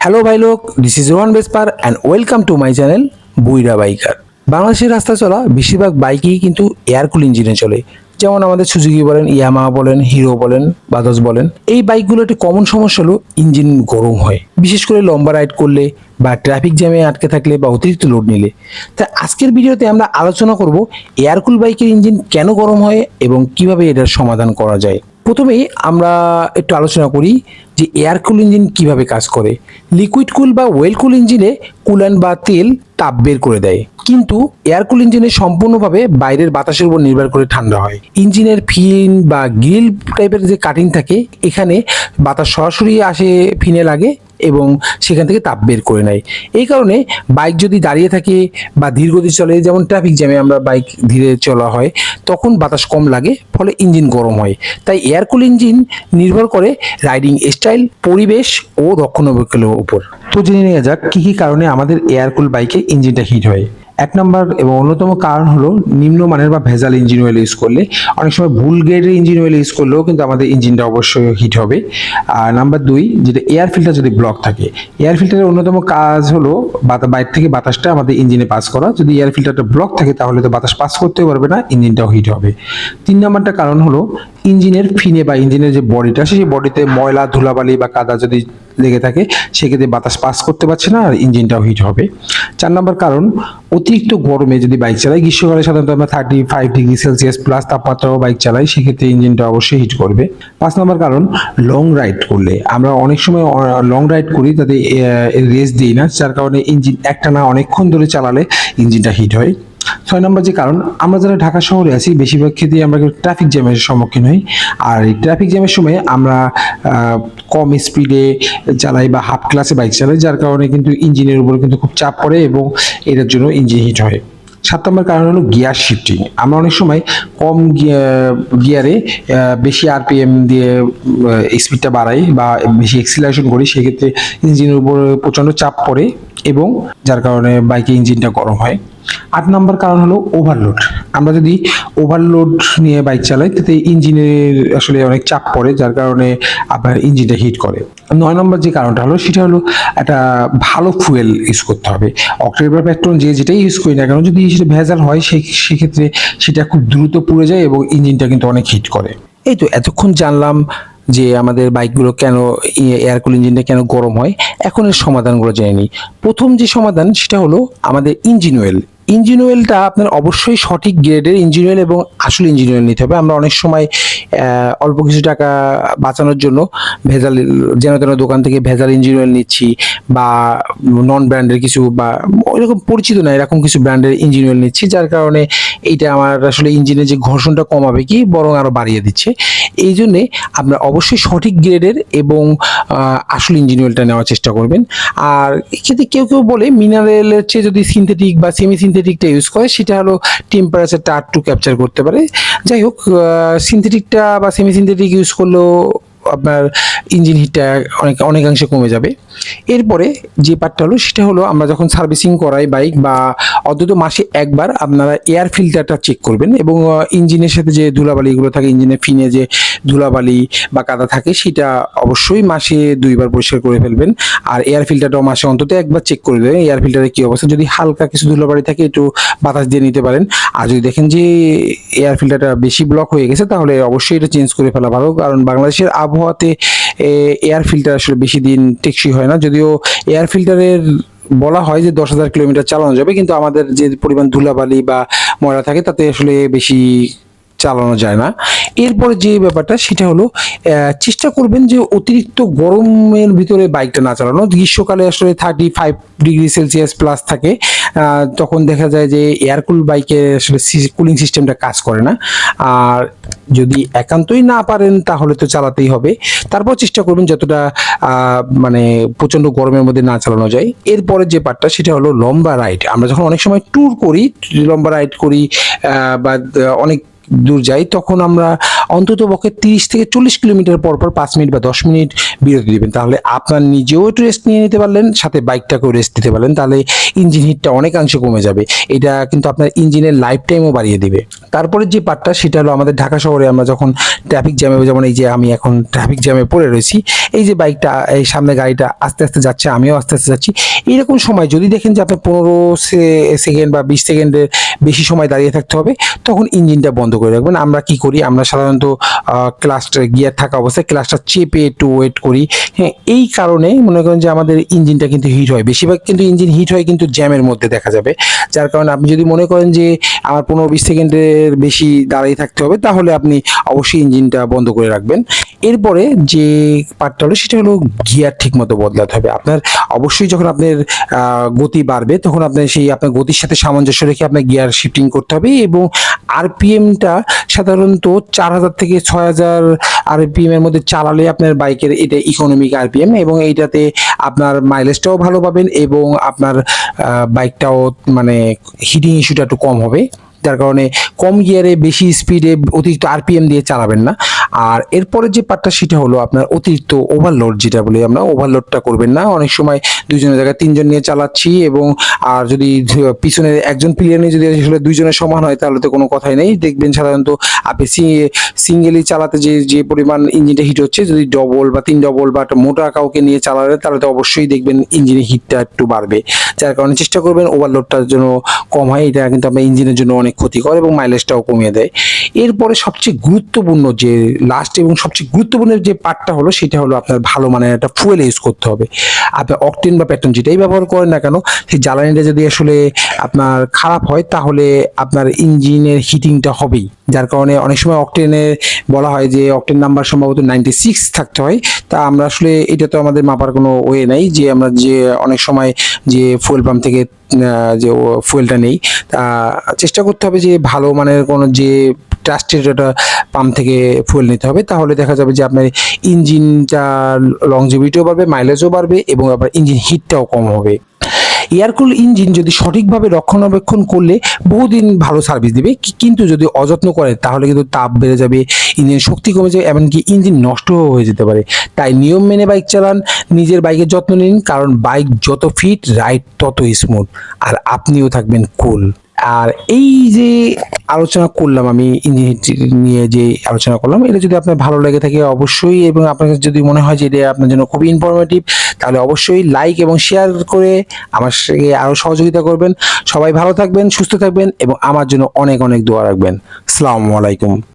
Hello ভাই লোক this is Rohan বেসপার and welcome to my channel বুইরা বাইকার বাংলাদেশের রাস্তা চলা বেশিরভাগ বাইকই কিন্তু এয়ার কুল ইঞ্জিনে চলে। যেমন আমাদের সুজুকি বলেন ইয়ামা বলেন হিরো বলেন বাজাজ বলেন। এই বাইকগুলো একটি কমন সমস্যা হলো ইঞ্জিন গরম হয়। বিশেষ করে লম্বা রাইড করলে বা ট্রাফিক জ্যামে আটকে থাকলে বা অতিরিক্ত লোড নিলে। তাই আজকের ভিডিওতে আমরা আলোচনা করব এয়ারকুল বাইকের ইঞ্জিন কেন গরম হয় এবং কীভাবে এটার সমাধান করা যায়। প্রথমেই আমরা একটু আলোচনা করি যে এয়ার কুল ইঞ্জিন কীভাবে কাজ করে। লিকুইড কুল বা ওয়েল কুল ইঞ্জিনে কুলান বা তেল তাপ বের করে দেয়। কিন্তু এয়ার কুল ইঞ্জিনে সম্পূর্ণভাবে বাইরের বাতাসের উপর নির্ভর করে ঠান্ডা হয়। ইঞ্জিনের ফিন বা গ্রিল টাইপের যে কাটিং থাকে, এখানে বাতাস সরাসরি আসে ফিনে লাগে এবং সেখান থেকে তাপ বের করে নেয়। এই কারণে বাইক যদি দাঁড়িয়ে থাকে বা ধীরগতি চলে, যেমন ট্রাফিক জ্যামে আমরা বাইক ধীরে চলা হয়, তখন বাতাস কম লাগে, ফলে ইঞ্জিন গরম হয়। তাই এয়ার কুল ইঞ্জিন নির্ভর করে রাইডিং স্টাইল পরিবেশ ও রক্ষণাবেক্ষণের উপর। তো জেনে নেওয়া যাক কী কী কারণে আমাদের এয়ার কুল বাইকে ইঞ্জিনটা হিট হয়। এক নম্বর এবং অন্যতম কারণ হলো নিম্নমানের বা ভেজাল ইঞ্জিন অয়েল ইউজ করলে অনেক সময় ভুল গ্রেডের ইঞ্জিন অয়েল ইউজ করলেও কিন্তু আমাদের ইঞ্জিনটা অবশ্যই হিট হবে। আর নাম্বার দুই, যেটা এয়ার ফিল্টার যদি ব্লক থাকে এয়ার ফিল্টারের অন্যতম কাজ হলো বাইরে থেকে বাতাসটা আমাদের ইঞ্জিনে পাস করা। যদি এয়ার ফিল্টারটা ব্লক থাকে তাহলে তো বাতাস পাস করতেও পারবে না ইঞ্জিনটাও হিট হবে। তিন নম্বরটা কারণ হলো ইঞ্জিনের ফিনে বা ইঞ্জিনের যে বডিটা সেই বডিতে ময়লা, ধুলাবালি বা কাদা যদি লেগে থাকে, সেক্ষেত্রে বাতাস পাস করতে পারছে না আর ইঞ্জিনটাও হিট হবে। চার নম্বর কারণ অতিরিক্ত গরমে যদি বাইক চালাই, গ্রীষ্মকালে সাধারণত আমরা thirty five degree Celsius plus তাপমাত্রাও bike চালাই, সেক্ষেত্রে ইঞ্জিনটা অবশ্যই হিট করবে। পাঁচ নম্বর কারণ লং রাইড করলে। আমরা অনেক সময় লং রাইড করি, তাতে রেস্ট দিই না, যার কারণে ইঞ্জিন একটানা অনেকক্ষণ ধরে চালালে ইঞ্জিনটা হিট হয়। ছয় নম্বর যে কারণ, আমরা যারা ঢাকা শহরে আছি, বেশিরভাগ ক্ষেত্রে আমরা ট্রাফিক জ্যামের সম্মুখীন হই। আর এই ট্রাফিক জ্যামের সময় আমরা কম স্পিডে চালাই বা হাফ ক্লাসে বাইক চালাই, যার কারণে কিন্তু ইঞ্জিনের উপর কিন্তু খুব চাপ পড়ে এবং এটার জন্য ইঞ্জিন হিট হয়। সাত নম্বর কারণ হলো গিয়ার শিফটিং আমরা অনেক সময় কম গিয়ারে বেশি আরপিএম দিয়ে স্পিডটা বাড়াই বা বেশি এক্সিলারেশন করি, সেক্ষেত্রে ইঞ্জিনের উপর প্রচণ্ড চাপ পড়ে এবং যার কারণে বাইকে ইঞ্জিনটা গরম হয়। আট নম্বর কারণ হলো ওভারলোড আমরা যদি ওভারলোড নিয়ে বাইক চালাই, তাতে ইঞ্জিনের আসলে অনেক চাপ পড়ে, যার কারণে আপনার ইঞ্জিনটা হিট করে। নয় নম্বর যে কারণটা হলো, সেটা হলো একটা ভালো ফুয়েল ইউজ করতে হবে। অক্টেন বা পেট্রোল যে যেটাই ইউজ করি না কেন, যদি সেটা ভেজাল হয় সেই সেক্ষেত্রে সেটা খুব দ্রুত পুড়ে যায় এবং ইঞ্জিনটা কিন্তু অনেক হিট করে। এই তো এতক্ষণ জানলাম যে আমাদের বাইকগুলো কেন এয়ার কুল ইঞ্জিনটা কেন গরম হয়, এখন এর সমাধানগুলো জেনে নিই। প্রথম যে সমাধান, সেটা হলো আমাদের ইঞ্জিন অয়েল ইঞ্জিন অয়েলটা আপনার অবশ্যই সঠিক গ্রেডের ইঞ্জিন অয়েল এবং আসল ইঞ্জিন অয়েল নিতে হবে। আমরা অনেক সময় অল্প কিছু টাকা বাঁচানোর জন্য ভেজাল, যেন তেন দোকান থেকে ভেজাল ইঞ্জিন অয়েল নিচ্ছি বা নন ব্র্যান্ডের কিছু বা ওইরকম পরিচিত না, এরকম কিছু ব্র্যান্ডের ইঞ্জিন অয়েল নিচ্ছি, যার কারণে এইটা আমার আসলে ইঞ্জিনের যে ঘর্ষণটা কমাবে কি, বরং আরও বাড়িয়ে দিচ্ছে। এই জন্যে আপনার অবশ্যই সঠিক গ্রেডের এবং আসল ইঞ্জিন অয়েলটা নেওয়ার চেষ্টা করবেন। আর এক্ষেত্রে কেউ কেউ বলে মিনারেলের চেয়ে যদি সিনথেটিক বা সেমি সিনথেটিকটা ইউজ করে, সেটা হলো টেম্পারেচারটা আর টু ক্যাপচার করতে পারে। যাই হোক সিনথেটিকটা বা সেমি সিনথেটিক ইউজ করলেও আপনার ইঞ্জিন হিটটা অনেক, অনেকাংশে কমে যাবে। এরপরে যে পার্টটা হলো, সেটা হলো আমরা যখন সার্ভিসিং করাই বাইক বা অন্তত মাসে একবার আপনারা এয়ার ফিল্টারটা চেক করবেন এবং ইঞ্জিনের সাথে যে ধুলাবালিগুলো থাকে ইঞ্জিনের ফিনে যে ধুলাবালি বা কাদা থাকে, সেটা অবশ্যই মাসে দুইবার পরিষ্কার করে ফেলবেন। আর এয়ার ফিল্টারটাও মাসে অন্তত একবার চেক করে দেবেন এয়ার ফিল্টারের কী অবস্থা। যদি হালকা কিছু ধুলাবালি থাকে, একটু বাতাস দিয়ে নিতে পারেন। আর যদি দেখেন যে এয়ার ফিল্টারটা বেশি ব্লক হয়ে গেছে, তাহলে অবশ্যই এটা চেঞ্জ করে ফেলা ভালো। কারণ বাংলাদেশের আবহাওয়াতে এয়ার ফিল্টার আসলে বেশি দিন টেকসই হয় না। যদিও এয়ার ফিল্টারের বলা হয় যে দশ হাজার কিলোমিটার চালানো যাবে, কিন্তু আমাদের যে পরিমাণ ধুলাবালি বা ময়লা থাকে, তাতে আসলে বেশি চালানো যায় না। এরপরে যে ব্যাপারটা, সেটা হলো চেষ্টা করবেন যে অতিরিক্ত গরমের ভিতরে বাইকটা না চালানো। গ্রীষ্মকালে আসলে thirty five degree Celsius plus থাকে তখন দেখা যায় যে এয়ারকুল বাইকে আসলে কুলিং সিস্টেমটা কাজ করে না। আর যদি একান্তই না পারেন, তাহলে তো চালাতেই হবে। তারপর চেষ্টা করবেন যতটা মানে প্রচণ্ড গরমের মধ্যে না চালানো যায়। এরপরে যে পার্টটা সেটা হলো লম্বা রাইড আমরা যখন অনেক সময় ট্যুর করি, লম্বা রাইড করি বা অনেক দূর যাই, তখন আমরা অন্তত পক্ষে তিরিশ থেকে চল্লিশ কিলোমিটার পর পর পাঁচ মিনিট বা দশ মিনিট বিরতি দিবেন তাহলে আপনার নিজেও একটু রেস্ট নিয়ে নিতে পারলেন, সাথে বাইকটাকেও রেস্ট দিতে পারলেন, তাহলে ইঞ্জিন হিটটা অনেকাংশে কমে যাবে। এটা কিন্তু আপনার ইঞ্জিনের লাইফ টাইমও বাড়িয়ে দিবে। তারপরে যে পার্টটা সেটা হলো আমাদের ঢাকা শহরে আমরা যখন ট্রাফিক জ্যামে যেমন এই যে আমি এখন ট্রাফিক জ্যামে পড়ে রয়েছি, এই যে বাইকটা এই সামনে গাড়িটা আস্তে আস্তে যাচ্ছে, আমিও আস্তে আস্তে যাচ্ছি এইরকম সময় যদি দেখেন যে আপনার পনেরো সেকেন্ড বা বিশ সেকেন্ডের বেশি সময় দাঁড়িয়ে থাকতে হবে, তখন ইঞ্জিনটা বন্ধ করে রাখবেন। আমরা কি করি? আমরা সাধারণত ক্লাসটা গিয়ার থাকা অবস্থায় ক্লাসটা চেপে একটু ওয়েট করি। হ্যাঁ এই কারণে মনে করেন যে আমাদের ইঞ্জিনটা কিন্তু হিট হয়। বেশিরভাগ কিন্তু ইঞ্জিন হিট হয় কিন্তু জ্যামের মধ্যে দেখা যাবে। যার কারণে আপনি যদি মনে করেন যে আমার পনেরো বিশ সেকেন্ডের বেশি দাঁড়িয়ে থাকতে হবে, তাহলে আপনি অবশ্যই ইঞ্জিনটা বন্ধ করে রাখবেন। এরপরে যে পার্টটা হলো, সেটা হলো গিয়ার ঠিক মতো বদলাতে হবে। আপনার অবশ্যই যখন আপনার গতি বাড়বে, তখন আপনার সেই আপনার গতির সাথে সামঞ্জস্য রেখে আপনার গিয়ার শিফটিং করতে হবে এবং আরপিএমটা সাধারণত চার হাজার থেকে ছয় হাজার আরপিএম এর মধ্যে চালালে আপনার বাইকের এটা ইকোনমিক আরপিএম এবং এইটাতে আপনার মাইলেজটাও ভালো পাবেন এবং আপনার বাইকটাও মানে হিটিং ইস্যুটা একটু কম হবে। যার কারণে কম গিয়ারে বেশি স্পিডে অতিরিক্ত আরপিএম দিয়ে চালাবেন না। আর এরপরে যে পার্টটা সেটা হলো আপনার অতিরিক্ত ওভারলোড যেটা বলি আমরা ওভারলোডটা করবেন না। অনেক সময় দুইজনের জায়গায় তিনজন নিয়ে চালাচ্ছি এবং আর যদি পিছনে একজন প্লেয়ার নিয়ে যদি আসলে দুইজনের সমান হয়, তাহলে তো কোনো কথাই নেই। দেখবেন সাধারণত আপনি সিঙ্গেলি চালাতে যে যে পরিমাণ ইঞ্জিনটা হিট হচ্ছে, যদি ডবল বা তিন ডবল বা মোটা কাউকে নিয়ে চালালে, তাহলে তো অবশ্যই দেখবেন ইঞ্জিনের হিটটা একটু বাড়বে। যার কারণে চেষ্টা করবেন ওভারলোডটার জন্য কম হয়, এটা কিন্তু আপনার ইঞ্জিনের জন্য অনেক ক্ষতিকর এবং মাইলেজটাও কমিয়ে দেয়। এরপরে সবচেয়ে গুরুত্বপূর্ণ যে লাস্ট এবং সবচেয়ে গুরুত্বপূর্ণ যে পার্টটা হলো, সেটা হলো আপনার ভালো মানের একটা ফুয়েল ইউজ করতে হবে। আপনার অকটেন বা পেট্রোল যেটাই ব্যবহার করেন না কেন, সেই জ্বালানিটা যদি আসলে আপনার খারাপ হয়, তাহলে আপনার ইঞ্জিনের হিটিংটা হবেই। যার কারণে অনেক সময় অকটেনে বলা হয় যে অকটেন নাম্বার সম্ভবত নাইনটি সিক্স থাকতে হয়। তা আমরা আসলে এটা তো আমাদের মাপার কোনো ওয়ে নাই, যে আমরা যে অনেক সময় যে ফুয়েল পাম্প থেকে যে ফুয়েলটা নেই। তা চেষ্টা করতে হবে যে ভালো মানের কোনো যে ট্রাস্টেড একটা পাম্প থেকে ফুয়েল নিতে হবে। তাহলে দেখা যাবে যে আপনার ইঞ্জিনটা লংজিভিটিও বাড়বে মাইলেজও বাড়বে এবং আবার ইঞ্জিন হিটটাও কম হবে। এয়ারকুল ইঞ্জিন যদি সঠিকভাবে রক্ষণাবেক্ষণ করলে বহুদিন ভালো সার্ভিস দেবে। কিন্তু যদি অযত্ন করে, তাহলে কিন্তু তাপ বেড়ে যাবে ইঞ্জিনের শক্তি কমে যাবে, এমনকি ইঞ্জিন নষ্টও হয়ে যেতে পারে। তাই নিয়ম মেনে বাইক চালান, নিজের বাইকের যত্ন নিন, কারণ বাইক যত ফিট রাইড তত স্মুথ আর আপনিও থাকবেন কুল আর এই যে আলোচনা করলাম আমি ইঞ্জিনিয়ারিং নিয়ে যে আলোচনা করলাম, এটা যদি আপনার ভালো লেগে থাকে অবশ্যই এবং আপনার যদি মনে হয় যে এটা আপনার জন্য খুবই ইনফরমেটিভ তাহলে অবশ্যই লাইক এবং শেয়ার করে আমার সঙ্গে আরও সহযোগিতা করবেন। সবাই ভালো থাকবেন, সুস্থ থাকবেন এবং আমার জন্য অনেক অনেক দোয়া রাখবেন। আসসালামু আলাইকুম।